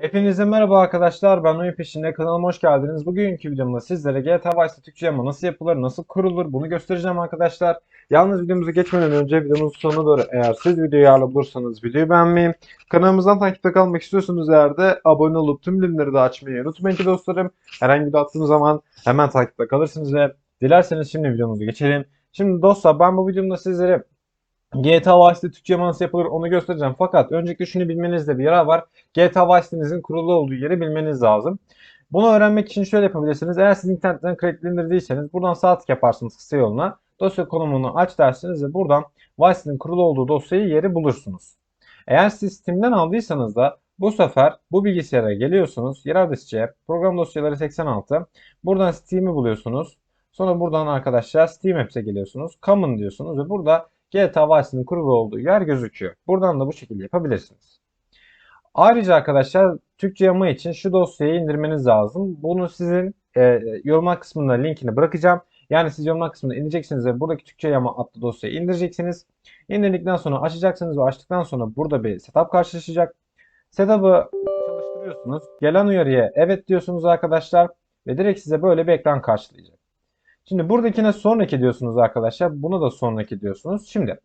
Hepinize merhaba arkadaşlar. Ben Oyun Peşinde. Kanalıma hoş geldiniz. Bugünkü videomda sizlere GTA Vice'de Türkçe yama nasıl yapılır, nasıl kurulur bunu göstereceğim arkadaşlar. Yalnız videomuza geçmeden önce videomuzun sonuna doğru eğer siz videoyu ayarlı bulursanız videoyu beğenmeyi, kanalımızdan takipte kalmak istiyorsanız eğer de abone olup tüm bilimleri de açmayı unutmayın ki dostlarım. Herhangi bir video attığım zaman hemen takipte kalırsınız ve dilerseniz şimdi videomuza geçelim. Şimdi dostlar ben bu videomda sizlere GTA Vice'de Türkçe nasıl yapılır onu göstereceğim. Fakat öncelikle şunu bilmenizde bir yarar var. GTA Vice'denizin kurulu olduğu yeri bilmeniz lazım. Bunu öğrenmek için şöyle yapabilirsiniz. Eğer siz internetten crackli indirdiyseniz buradan sağ tık yaparsınız kısa yoluna. Dosya konumunu aç dersiniz ve buradan Vice'nin kurulu olduğu dosyayı yeri bulursunuz. Eğer siz Steam'den aldıysanız da bu sefer bu bilgisayara geliyorsunuz. Yer adresi program dosyaları 86. Buradan Steam'i buluyorsunuz. Sonra buradan arkadaşlar Steam Apps'e geliyorsunuz. Common diyorsunuz ve burada GTA Vice'nin kurulu olduğu yer gözüküyor. Buradan da bu şekilde yapabilirsiniz. Ayrıca arkadaşlar Türkçe yama için şu dosyayı indirmeniz lazım. Bunu sizin e, yorumlar kısmına linkini bırakacağım. Yani siz yorumlar kısmına indireceksiniz ve buradaki Türkçe yama adlı dosyayı indireceksiniz. İndirdikten sonra açacaksınız ve açtıktan sonra burada bir setup karşılaşacak. Setup'ı çalıştırıyorsunuz. Gelen uyarıya evet diyorsunuz arkadaşlar ve direkt size böyle bir ekran karşılayacak. Şimdi buradakine sonraki diyorsunuz arkadaşlar. Bunu da sonraki diyorsunuz. Şimdi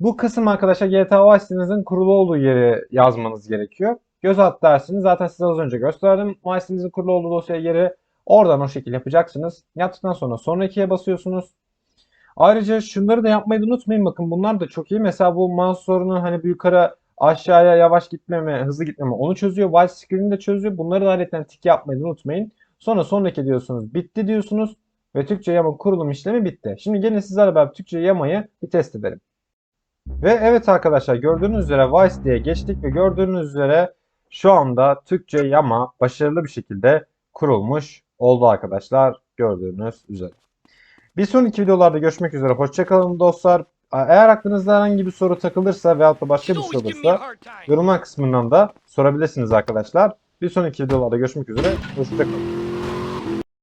bu kısım arkadaşlar GTA Vice'inizin kurulu olduğu yeri yazmanız gerekiyor. Göz at dersiniz. Zaten size az önce gösterdim. Vice'inizin kurulu olduğu dosya yeri oradan o şekilde yapacaksınız. Yaptıktan sonra sonrakiye basıyorsunuz. Ayrıca şunları da yapmayı da unutmayın. Bakın bunlar da çok iyi. Mesela bu mouse sorunu hani bir yukarı aşağıya yavaş gitmeme, hızlı gitmeme onu çözüyor. Vice screen'i de çözüyor. Bunları da ayrıca tik yapmayı da unutmayın. Sonra sonraki diyorsunuz. Bitti diyorsunuz. Ve Türkçe yama kurulum işlemi bitti. Şimdi gelin sizlerle beraber Türkçe yamayı bir test edelim. Ve evet arkadaşlar gördüğünüz üzere Vice diye geçtik ve gördüğünüz üzere şu anda Türkçe yama başarılı bir şekilde kurulmuş oldu arkadaşlar gördüğünüz üzere. Bir sonraki videolarda görüşmek üzere. Hoşçakalın dostlar. Eğer aklınızda herhangi bir soru takılırsa veyahut da başka bir şey olursa yorumlar kısmından da sorabilirsiniz arkadaşlar. Bir sonraki videolarda görüşmek üzere. Hoşçakalın.